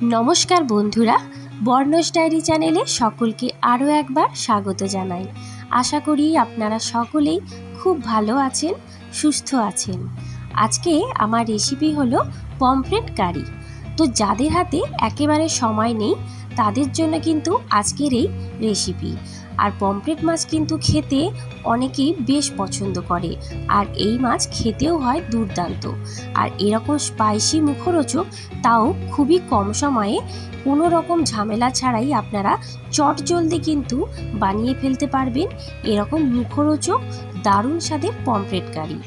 নমস্কার বন্ধুরা, বর্ণস ডায়েরি চ্যানেলে সকলকে আরও একবার স্বাগত জানাই। আশা করি আপনারা সকলেই খুব ভালো আছেন, সুস্থ আছেন। আজকে আমার রেসিপি হলো পমফ্রেট কারি তো যাদের হাতে একেবারে সময় নেই, তাদের জন্য কিন্তু আজকের এই রেসিপি আর পমফ্রেট মাছ কিন্তু খেতে অনেকেই বেশ পছন্দ করে। আর এই মাছ খেতেও হয় দুর্দান্ত। আর এরকম স্পাইসি মুখরোচক, তাও খুবই কম সময়ে কোনো রকম ঝামেলা ছাড়াই আপনারা চট জলদি কিন্তু বানিয়ে ফেলতে পারবেন। এরকম মুখরোচক, দারুণ স্বাদের পমফ্রেট কারি।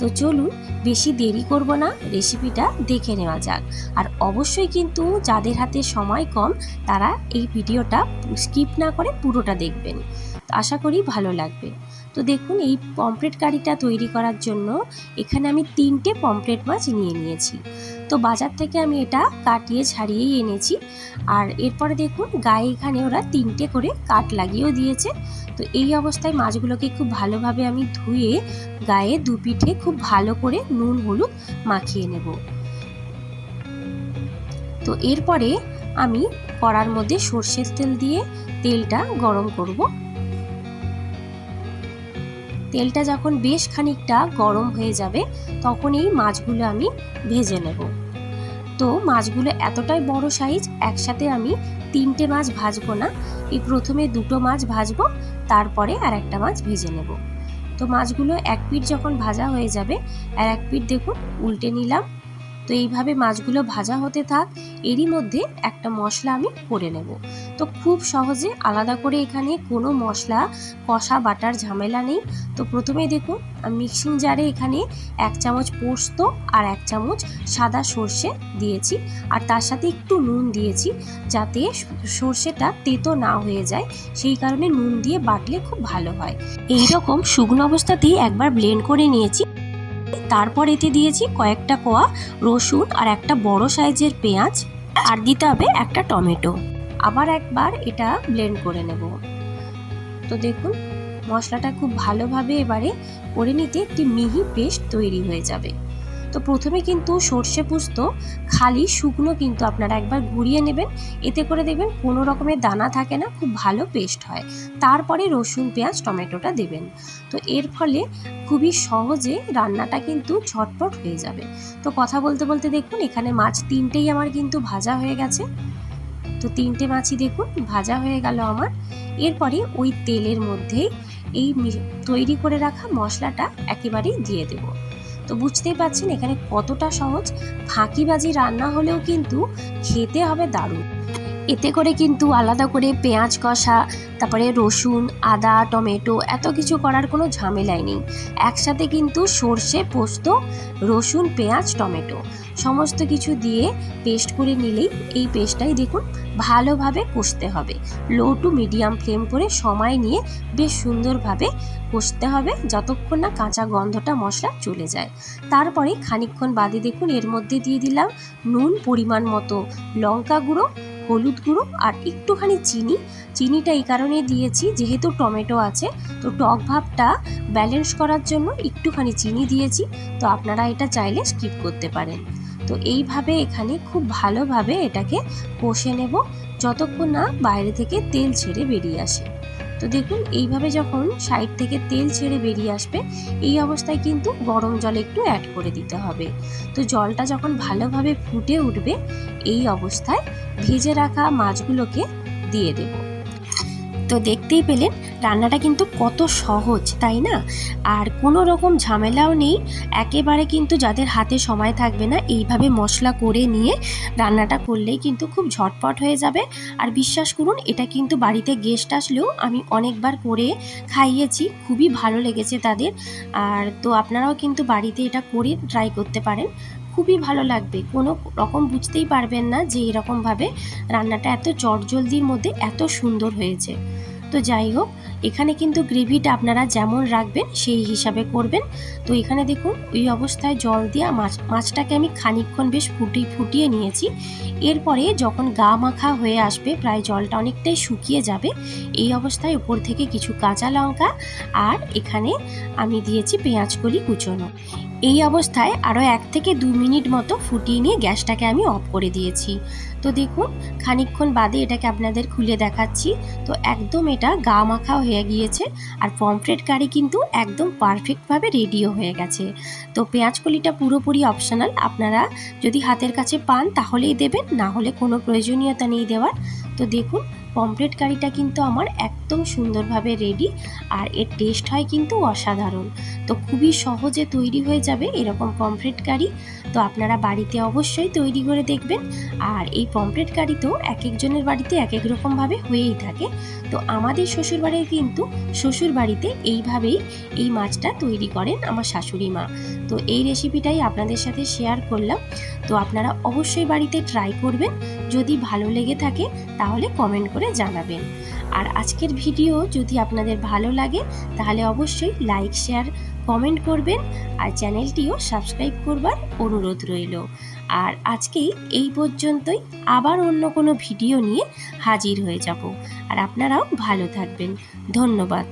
তো চলুন বেশি দেরি করব না রেসিপিটা দেখে নেওয়া যাক। আর অবশ্যই কিন্তু যাদের হাতে সময় কম, তারা এই ভিডিওটা স্কিপ না করে পুরোটা দেখবেন। আশা করি ভালো লাগবে। তো দেখুন, এই পমফ্রেট কারিটা তৈরি করার জন্য এখানে আমি তিনটে পমফ্রেট মাছ নিয়ে নিয়েছি। তো বাজার থেকে আমি এটা কাটিয়ে ছাড়িয়েই এনেছি। আর এরপরে দেখুন, গায়ে এখানে ওরা তিনটে করে কাট লাগিয়েও দিয়েছে। তো এই অবস্থায় মাছগুলোকে খুব ভালোভাবে আমি ধুয়ে, গায়ে দু পিঠে খুব ভালো করে নুন, হলুদ মাখিয়ে নেব। তো এরপরে আমি কড়ার মধ্যে সর্ষের তেল দিয়ে তেলটা গরম করব। তেলটা যখন বেশ খানিকটা গরম হয়ে যাবে, তখন এই মাছগুলো আমি ভেজে নেব। তো মাছগুলো এতটাই বড় সাইজ একসাথে আমি তিনটে মাছ ভাজবো না। এই প্রথমে দুটো মাছ ভাজবো, তারপরে আর একটা মাছ ভেজে নেব। তো মাছগুলো এক পিঠ যখন ভাজা হয়ে যাবে, আর এক পিঠ দেখুন, উল্টে নিলাম। তো এইভাবে মাছগুলো ভাজা হতে থাক, এরই মধ্যে একটা মশলা আমি করে নেব। তো খুব সহজে আলাদা করে এখানে কোনো মশলা, কষা বাটার ঝামেলা নেই। তো প্রথমে দেখুন মিক্সিং জারে এখানে এক চামচ পোস্ত আর এক চামচ সাদা সর্ষে দিয়েছি। আর তার সাথে একটু নুন দিয়েছি যাতে সর্ষেটা তেতো না হয়ে যায়, সেই কারণে নুন দিয়ে বাটলে খুব ভালো হয়। এই রকম শুকনো অবস্থাতেই একবার ব্লেন্ড করে নিয়েছি। তারপর এতে দিয়েছি কয়েকটা কোয়া রসুন আর একটা বড় সাইজের পেঁয়াজ আর দিতে হবে একটা টমেটো। আবার একবার এটা ব্লেন্ড করে নেব। তো দেখুন, মশলাটা খুব ভালোভাবে এবারে করে নিতে একটি মিহি পেস্ট তৈরি হয়ে যাবে। তো প্রথমে কিন্তু সর্ষে পুস্ত, খালি শুকনো কিন্তু আপনারা একবার ঘুরিয়ে নেবেন। এতে করে দেখবেন কোনো রকমের দানা থাকে না, খুব ভালো পেস্ট হয়। তারপরে রসুন, পেঁয়াজ, টমেটোটা দেবেন। তো এর ফলে খুবই সহজে রান্নাটা কিন্তু ঝটপট হয়ে যাবে। তো কথা বলতে বলতে দেখুন, এখানে মাছ তিনটেই আমার কিন্তু ভাজা হয়ে গেছে। তো তিনটে মাছই দেখুন, ভাজা হয়ে গেল আমার। এরপরে ওই তেলের মধ্যেই এই তৈরি করে রাখা মশলাটা একেবারেই দিয়ে দেব। তো বুঝতেই পারছেন এখানে কতটা সহজ। ফাঁকিবাজি রান্না হলেও কিন্তু খেতে হবে দারুণ। এতে করে কিন্তু আলাদা করে পেঁয়াজ কষা, তারপরে রসুন, আদা, টমেটো এত কিছু করার কোনো ঝামেলাই নেই। একসাথে কিন্তু সর্ষে, পোস্ত, রসুন, পেঁয়াজ, টমেটো সমস্ত কিছু দিয়ে পেস্ট করে নিলেই এই পেস্টটাই দেখুন ভালোভাবে কষতে হবে। লো টু মিডিয়াম ফ্লেম করে সময় নিয়ে বেশ সুন্দরভাবে কষতে হবে যতক্ষণ না কাঁচা গন্ধটা মশলা চলে যায়। তারপরে খানিকক্ষণ বাদে দেখুন এর মধ্যে দিয়ে দিলাম নুন, পরিমাণ মতো লঙ্কা গুঁড়ো হলুদ গুঁড়ো আর একটুখানি চিনি। চিনিটা এই কারণে দিয়েছি, যেহেতু টমেটো আছে। তো টক ভাবটা ব্যালেন্স করার জন্য একটুখানি চিনি দিয়েছি। তো আপনারা এটা চাইলে স্কিপ করতে পারেন। তো এইভাবে এখানে খুব ভালোভাবে এটাকে কষে নেব, যতক্ষণ না বাইরে থেকে তেল ছেড়ে বেরিয়ে আসে। তো দেখুন, এইভাবে যখন সাইড থেকে তেল ছেড়ে বেরিয়ে আসবে, এই অবস্থায় কিন্তু গরম জল একটু অ্যাড করে দিতে হবে। তো জলটা যখন ভালোভাবে ফুটে উঠবে, এই অবস্থায় ভেজে রাখা মাছগুলোকে দিয়ে দেব। তো দেখতেই পেলেন রান্নাটা কিন্তু কত সহজ, তাই না? আর কোনো রকম ঝামেলাও নেই, একেবারে কিন্তু যাদের হাতে সময় থাকবে না এইভাবে মশলা করে নিয়ে রান্নাটা করলেই কিন্তু খুব ঝটপট হয়ে যাবে। আর বিশ্বাস করুন, এটা কিন্তু বাড়িতে গেস্ট আসলেও আমি অনেকবার করে খাইয়েছি, খুবই ভালো লেগেছে তাদের। আর তো আপনারাও কিন্তু বাড়িতে এটা করে ট্রাই করতে পারেন। খুবই ভালো লাগবে। কোনো রকম বুঝতেই পারবেন না যে এরকমভাবে রান্নাটা এত চটজলদির মধ্যে এত সুন্দর হয়েছে। তো যাই হোক, এখানে কিন্তু গ্রেভিটা আপনারা যেমন রাখবেন সেই হিসাবে করবেন। তো এখানে দেখুন, ওই অবস্থায় জল দিয়ে মাছ, মাছটাকে আমি খানিকক্ষণ বেশ ফুটি, ফুটিয়ে নিয়েছি। এরপরে যখন গা মাখা হয়ে আসবে, প্রায় জলটা অনেকটাই শুকিয়ে যাবে, এই অবস্থায় উপর থেকে কিছু কাঁচা লঙ্কা আর এখানে আমি দিয়েছি পেঁয়াজ কলি কুচোনো। এই অবস্থায় আরও এক থেকে দু মিনিট মতো ফুটিয়ে নিয়ে গ্যাসটাকে আমি অফ করে দিয়েছি। তো দেখুন, খানিকক্ষণ বাদে এটাকে আপনাদের খুলে দেখাচ্ছি। তো একদম এটা গা মাখা হয়ে গিয়েছে আর পমফ্রেট কারি কিন্তু একদম পারফেক্টভাবে রেডিও হয়ে গেছে। তো পেঁয়াজ কলিটা পুরোপুরি অপশনাল আপনারা যদি হাতের কাছে পান তাহলেই দেবেন, না হলে কোনো প্রয়োজনীয়তা নেই দেওয়ার। তো দেখুন, পমফ্রেট কারিটা কিন্তু আমার একদম সুন্দরভাবে রেডি আর এর টেস্ট হয় কিন্তু অসাধারণ। তো খুবই সহজে তৈরি হয়ে যাবে এরকম পমফ্রেট কারি। তো আপনারা বাড়িতে অবশ্যই তৈরি করে দেখবেন। আর এই পমফ্রেট কারি তো এক একজনের বাড়িতে এক এক রকমভাবে হয়েই থাকে। তো আমাদের শ্বশুরবাড়ির কিন্তু শ্বশুর বাড়িতে এইভাবেই এই মাছটা তৈরি করেন আমার শাশুড়ি মা। তো এই রেসিপিটাই আপনাদের সাথে শেয়ার করলাম। তো আপনারা অবশ্যই বাড়িতে ট্রাই করবেন। যদি ভালো লেগে থাকে তাহলে কমেন্ট করে জানাবেন। আর আজকের ভিডিও যদি আপনাদের ভালো লাগে তাহলে অবশ্যই লাইক শেয়ার কমেন্ট করবেন আর চ্যানেলটিও সাবস্ক্রাইব করবার অনুরোধ রইল। আর আজকেই এই পর্যন্তই। আবার অন্য কোনো ভিডিও নিয়ে হাজির হয়ে যাব। আর আপনারাও ভালো থাকবেন। ধন্যবাদ।